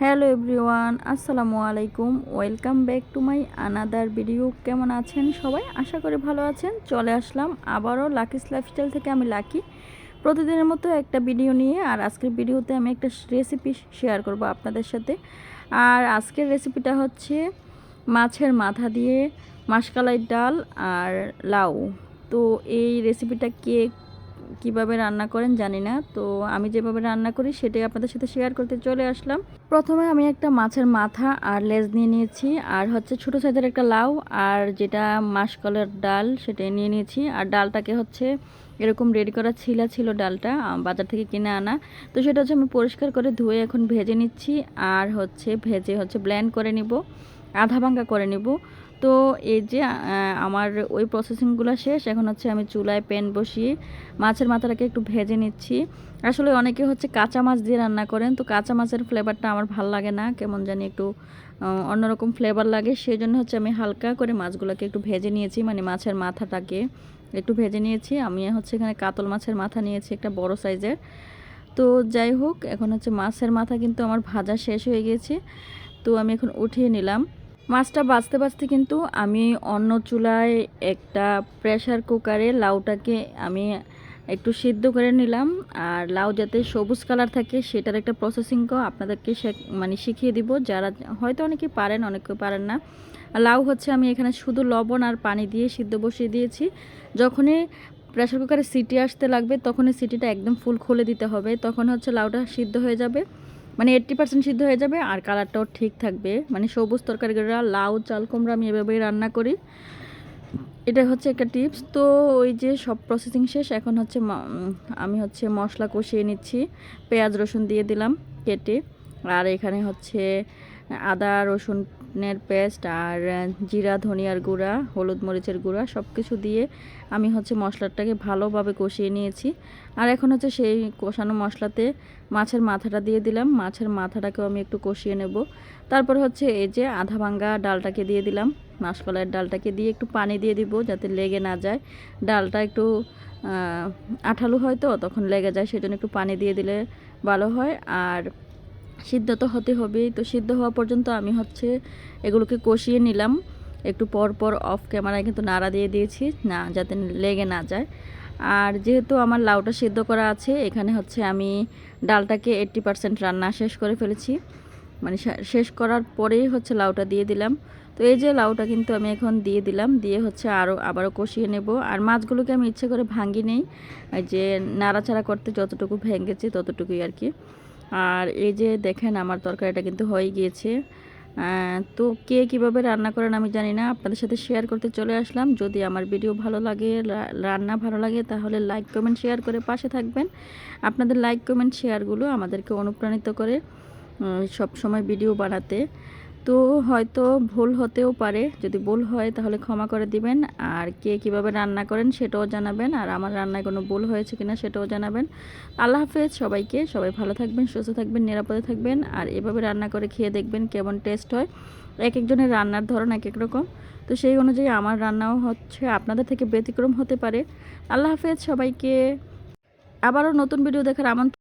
Hello everyone, আসসালামু আলাইকুম। Welcome back to my another video. কেমন আছেন সবাই? আশা করি ভালো আছেন। চলে আসলাম আবারও লাকিস লাইফস্টাইল থেকে আমি লাকি প্রতিদিনের মতো একটা ভিডিও নিয়ে আর আজকের ভিডিওতে আমি একটা রেসিপি শেয়ার করব আপনাদের সাথে। আর আজকের রেসিপিটা হচ্ছে মাছের মাথা দিয়ে মাসকালাই ডাল আর লাউ। তো এই রেসিপিটা কে কীভাবে রান্না করেন জানি না। তো আমি যেভাবে রান্না করি সেটাই আপনাদের সাথে শেয়ার করতে চলে আসলাম। প্রথমে আমি একটা মাছের মাথা আর লেজ নিয়ে নিয়েছি আর হচ্ছে ছোটো সাইজের একটা লাউ আর যেটা মাসকলের ডাল সেটা নিয়ে নিয়েছি। আর ডালটাকে হচ্ছে এরকম রেডি করা ছিলা, ছিল ডালটা বাজার থেকে কিনে আনা। তো সেটা হচ্ছে আমি পরিষ্কার করে ধুয়ে এখন ভেজে নিচ্ছি আর হচ্ছে ভেজে হচ্ছে ব্ল্যান্ড করে নিব, আধা ভাঙ্গা করে নিব। তো এই যে আমার ওই প্রসেসিংগুলো শেষ। এখন হচ্ছে আমি চুলায় প্যান বসিয়ে মাছের মাথাটাকে একটু ভেজে নিচ্ছি। আসলে অনেকে হচ্ছে কাঁচা মাছ দিয়ে রান্না করেন, তো কাঁচা মাছের ফ্লেভারটা আমার ভালো লাগে না। কেমন জানি একটু অন্যরকম ফ্লেভার লাগে। সেই জন্য হচ্ছে আমি হালকা করে মাছগুলোকে একটু ভেজে নিয়েছি মানে মাছের মাথাটাকে একটু ভেজে নিয়েছি। আমি হচ্ছে এখানে কাতল মাছের মাথা নিয়েছি একটা বড় সাইজের। তো যাই হোক, এখন হচ্ছে মাছের মাথা কিন্তু আমার ভাজা শেষ হয়ে গিয়েছে। তো আমি এখন উঠিয়ে নিলাম। মাছটা বাঁচতে বাঁচতে কিন্তু আমি অন্য চুলায় একটা প্রেশার কুকারে লাউটাকে আমি একটু সিদ্ধ করে নিলাম। আর লাউ যাতে সবুজ কালার থাকে সেটার একটা প্রসেসিংও আপনাদেরকে মানে শিখিয়ে দিব। যারা হয়তো অনেকে পারেন অনেকে পারেন না। লাউ হচ্ছে আমি এখানে শুধু লবণ আর পানি দিয়ে সিদ্ধ বসিয়ে দিয়েছি। যখনই প্রেশার কুকারে সিটি আসতে লাগবে, তখনই সিটিটা একদম ফুল খুলে দিতে হবে। তখন হচ্ছে লাউটা সিদ্ধ হয়ে যাবে। মানে এইট্টি পার্সেন্ট সিদ্ধ হয়ে যাবে আর কালারটাও ঠিক থাকবে। মানে সবুজ তরকারিগুলা, লাউ, চাল, কুমড়া আমি এভাবেই রান্না করি। এটা হচ্ছে একটা টিপস। তো ওই যে সব প্রসেসিং শেষ, এখন হচ্ছে আমি হচ্ছে মশলা কষিয়ে নিচ্ছি। পেঁয়াজ রসুন দিয়ে দিলাম কেটে। আর এখানে হচ্ছে আদা রসুনের পেস্ট আর জিরা, ধনিয়ার গুঁড়া, হলুদ মরিচের গুঁড়া সব কিছু দিয়ে আমি হচ্ছে মশলাটাকে ভালোভাবে কষিয়ে নিয়েছি। আর এখন হচ্ছে সেই কষানো মশলাতে মাছের মাথাটা দিয়ে দিলাম। মাছের মাথাটাকেও আমি একটু কষিয়ে নেব। তারপর হচ্ছে এই যে আধা ভাঙ্গা ডালটাকে দিয়ে দিলাম। মাসকলাইয়ের ডালটাকে দিয়ে একটু পানি দিয়ে দিব যাতে লেগে না যায়। ডালটা একটু আঠালো হয় তো, তখন লেগে যায়, সেজন্য একটু পানি দিয়ে দিলে ভালো হয়। আর সিদ্ধ তো হতে হবেই। তো সিদ্ধ হওয়া পর্যন্ত আমি হচ্ছে এগুলোকে কষিয়ে নিলাম। একটু পর পর অফ ক্যামেরায় কিন্তু নাড়া দিয়ে দিয়েছি, না, যাতে লেগে না যায়। আর যেহেতু আমার লাউটা সিদ্ধ করা আছে, এখানে হচ্ছে আমি ডালটাকে এইট্টি পারসেন্ট রান্না শেষ করে ফেলেছি। মানে শেষ করার পরেই হচ্ছে লাউটা দিয়ে দিলাম। তো এই যে লাউটা কিন্তু আমি এখন দিয়ে দিলাম, দিয়ে হচ্ছে আরও আবারও কষিয়ে নেব। আর মাছগুলোকে আমি ইচ্ছে করে ভাঙ্গি নেই। যে নাড়াচাড়া করতে যতটুকু ভেঙেছি ততটুকুই আর কি। আর এই যে দেখেন আমার তরকারিটা কিন্তু হয়ে গিয়েছে। তো কে কীভাবে রান্না করেন আমি জানি না, আপনাদের সাথে শেয়ার করতে চলে আসলাম। যদি আমার ভিডিও ভালো লাগে রান্না ভালো লাগে, তাহলে লাইক কমেন্ট শেয়ার করে পাশে থাকবেন। আপনাদের লাইক কমেন্ট শেয়ারগুলো আমাদেরকে অনুপ্রাণিত করে সব সময় ভিডিও বানাতে। তো হয়তো ভুল হতেও পারে। যদি ভুল হয় তাহলে ক্ষমা করে দিবেন। আর কে কীভাবে রান্না করেন সেটাও জানাবেন। আর আমার রান্নায় কোনো ভুল হয়েছে কিনা সেটাও জানাবেন। আল্লাহ হাফেজ সবাইকে। সবাই ভালো থাকবেন, সুস্থ থাকবেন, নিরাপদে থাকবেন। আর এভাবে রান্না করে খেয়ে দেখবেন কেমন টেস্ট হয়। এক একজনের রান্নার ধরন এক এক রকম। তো সেই অনুযায়ী আমার রান্নাও হচ্ছে আপনাদের থেকে ব্যতিক্রম হতে পারে। আল্লাহ হাফেজ সবাইকে। আবারও নতুন ভিডিও দেখার আমন্ত্রণ